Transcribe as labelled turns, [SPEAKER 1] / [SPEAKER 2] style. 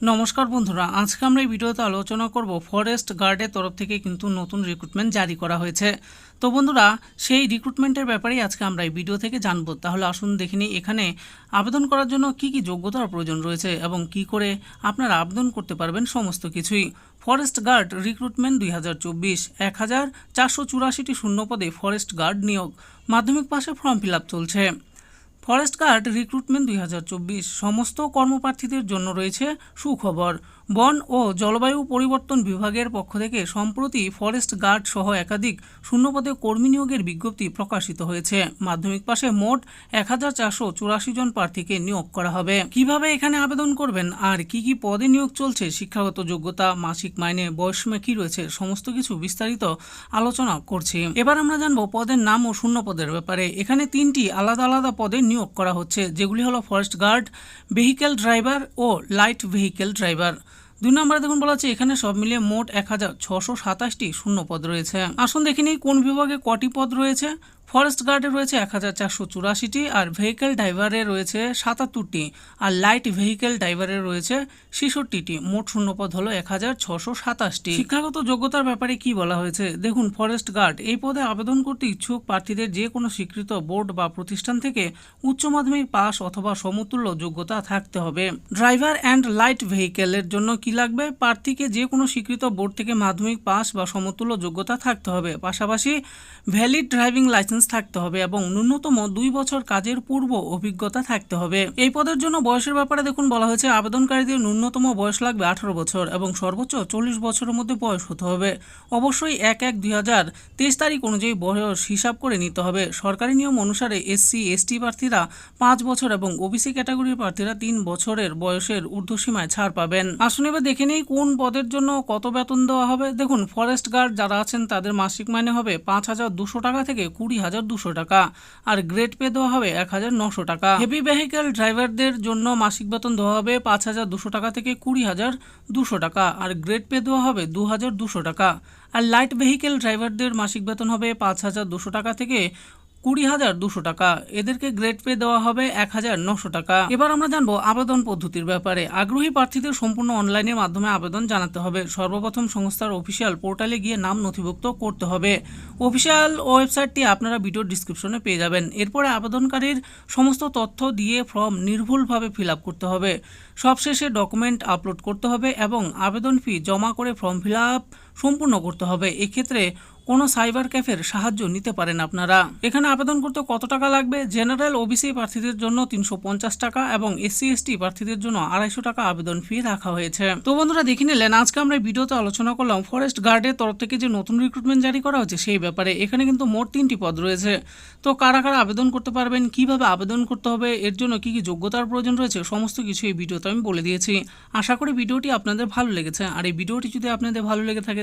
[SPEAKER 1] নমস্কার বন্ধুরা, আজকে আমরা এই ভিডিওতে আলোচনা করব ফরেস্ট গার্ডের তরফ থেকে কিন্তু নতুন রিক্রুটমেন্ট জারি করা হয়েছে। তো বন্ধুরা, সেই রিক্রুটমেন্টের ব্যাপারেই আজকে আমরা এই ভিডিও থেকে জানব। তাহলে আসুন দেখে নিই এখানে আবেদন করার জন্য কি কি যোগ্যতার প্রয়োজন রয়েছে এবং কি করে আপনারা আবেদন করতে পারবেন সমস্ত কিছুই। ফরেস্ট গার্ড রিক্রুটমেন্ট দুই হাজার চব্বিশ, এক হাজার চারশো চুরাশিটি শূন্যপদে ফরেস্ট গার্ড নিয়োগ। মাধ্যমিক পাশে ফর্ম ফিল আপ চলছে। ফরেস্ট গার্ড রিক্রুটমেন্ট দুই হাজার চব্বিশ। সমস্ত কর্মপ্রার্থীদের জন্য রয়েছে সুখবর। বন ও জলবায়ু পরিবর্তন বিভাগের পক্ষ থেকে সম্প্রতি ফরেস্ট গার্ড সহ একাধিক শূন্যপদে কর্মী নিয়োগের বিজ্ঞপ্তি প্রকাশিত হয়েছে। মাধ্যমিক পাশে মোট এক হাজার চারশো চুরাশি জন প্রার্থীকে নিয়োগ করা হবে। কীভাবে এখানে আবেদন করবেন? আর কি কি পদে নিয়োগ চলছে? শিক্ষাগত যোগ্যতা, মাসিক মাইনে বয়সমে কি রয়েছে? সমস্ত কিছু বিস্তারিত আলোচনা করছি। এবার আমরা জানব পদের নাম ও শূন্য পদের ব্যাপারে। এখানে তিনটি আলাদা আলাদা পদে নিয়োগ করা হচ্ছে, যেগুলি হলো ফরেস্ট গার্ড ভেহিক্যাল ড্রাইভার ও লাইট ভেহিক্যাল ড্রাইভার। দুই নম্বরে দেখুন বলা হচ্ছে, এখানে সব মিলিয়ে মোট এক হাজার ছশো সাতাশটি শূন্য পদ রয়েছে। আসুন দেখিনি কোন বিভাগে কটি পদ রয়েছে? ফরেস্ট গার্ডে রয়েছে এক হাজার চারশো চুরাশিটি আর ভেহিকেল ড্রাইভারে রয়েছে সাতাত্তরটি আর লাইট ভেহিক্যাল ড্রাইভারে রয়েছে ছেষট্টিটি। মোট শূন্যপদ হলো এক হাজার ছশো সাতাশটি। শিক্ষাগত যোগ্যতার ব্যাপারে কি বলা হয়েছে? দেখুন, ফরেস্ট গার্ড, এই পদে আবেদন করতে ইচ্ছুক প্রার্থীদের যে কোনো স্বীকৃত বোর্ড বা প্রতিষ্ঠান থেকে উচ্চ মাধ্যমিক পাস অথবা সমতুল্য যোগ্যতা থাকতে হবে। ড্রাইভার অ্যান্ড লাইট ভেহিকেলের জন্য কি লাগবে? প্রার্থীকে যে কোনো স্বীকৃত বোর্ড থেকে মাধ্যমিক পাস বা সমতুল্য যোগ্যতা থাকতে হবে। পাশাপাশি ভ্যালিড ড্রাইভিং লাইসেন্স থাকতে হবে এবং ন্যূনতম দুই বছর কাজের পূর্ব অভিজ্ঞতা থাকতে হবে। এই পদের জন্য বয়সের ব্যাপারে দেখুন, বলা হয়েছে আবেদনকারীদের ন্যূনতম বয়স লাগবে আঠারো বছর এবং সর্বোচ্চ চল্লিশ বছরের মধ্যে বয়স হতে হবে। অবশ্যই এক এক দুই হাজার তেইশ তারিখ অনুযায়ী বয়স হিসাব করে নিতে হবে। সরকারি নিয়ম অনুসারে এসসি, এসটি প্রার্থীরা পাঁচ বছর এবং ওবিসি ক্যাটাগরির প্রার্থীরা তিন বছরের বয়সের ঊর্ধ্বসীমায় ছাড় পাবেন। আসুন এবার দেখে নেই কোন পদের জন্য কত বেতন দেওয়া হবে। দেখুন, ফরেস্ট গার্ড যারা আছেন তাদের মাসিক মাইনে হবে পাঁচ হাজার দুশো টাকা থেকে কুড়ি হাজার দুশো টাকা, আর গ্রেড পে দেওয়া হবে এক হাজার নশো টাকা। হেভি ভেহিক্যাল ড্রাইভারদের জন্য মাসিক বেতন দেওয়া হবে পাঁচ হাজার দুশো টাকা থেকে কুড়ি হাজার দুশো টাকা, আর গ্রেড পে দেওয়া হবে দু হাজার দুশো টাকা। আর লাইট ভেহিক্যাল ড্রাইভারদের মাসিক বেতন হবে পাঁচ হাজার দুশো টাকা থেকে কুড়ি হাজার দুশো টাকা। এদেরকে গ্রেড পে দেওয়া হবে এক হাজার নশো টাকা। এবার আমরা জানব আবেদন পদ্ধতির ব্যাপারে। আগ্রহী প্রার্থীদের সম্পূর্ণ অনলাইনের মাধ্যমে আবেদন জানাতে হবে। সর্বপ্রথম সংস্থার অফিসিয়াল পোর্টালে গিয়ে নাম নথিভুক্ত করতে হবে। অফিসিয়াল ওয়েবসাইটটি আপনারা ভিডিও ডিসক্রিপশনে পেয়ে যাবেন। এরপরে আবেদনকারীর সমস্ত তথ্য দিয়ে ফর্ম নির্ভুলভাবে ফিল আপ করতে হবে। সবশেষে ডকুমেন্ট আপলোড করতে হবে এবং আবেদন ফি জমা করে ফর্ম ফিল আপ সম্পূর্ণ করতে হবে। এক্ষেত্রে কোনো সাইবার ক্যাফের সাহায্য নিতে পারেন আপনারা। এখানে আবেদন করতে কত টাকা লাগবে? জেনারেল ওবিসি প্রার্থীদের জন্য তিনশো পঞ্চাশ টাকা এবং এসসি এসটি প্রার্থীদের জন্য আড়াইশো টাকা আবেদন ফি রাখা হয়েছে। তো বন্ধুরা, দেখে নিলেন, আজকে আমরা ভিডিওতে আলোচনা করলাম ফরেস্ট গার্ডের তরফ থেকে যে নতুন রিক্রুটমেন্ট জারি করা হচ্ছে সেই ব্যাপারে। এখানে কিন্তু মোট তিনটি পদ রয়েছে। তো কারা কারা আবেদন করতে পারবেন? কীভাবে আবেদন করতে হবে? এর জন্য কি কি যোগ্যতার প্রয়োজন রয়েছে? সমস্ত কিছু এই ভিডিওতে আমি বলে দিয়েছি। আশা করি ভিডিওটি আপনাদের ভালো লেগেছে। আর এই ভিডিওটি যদি আপনাদের ভালো লেগে থাকে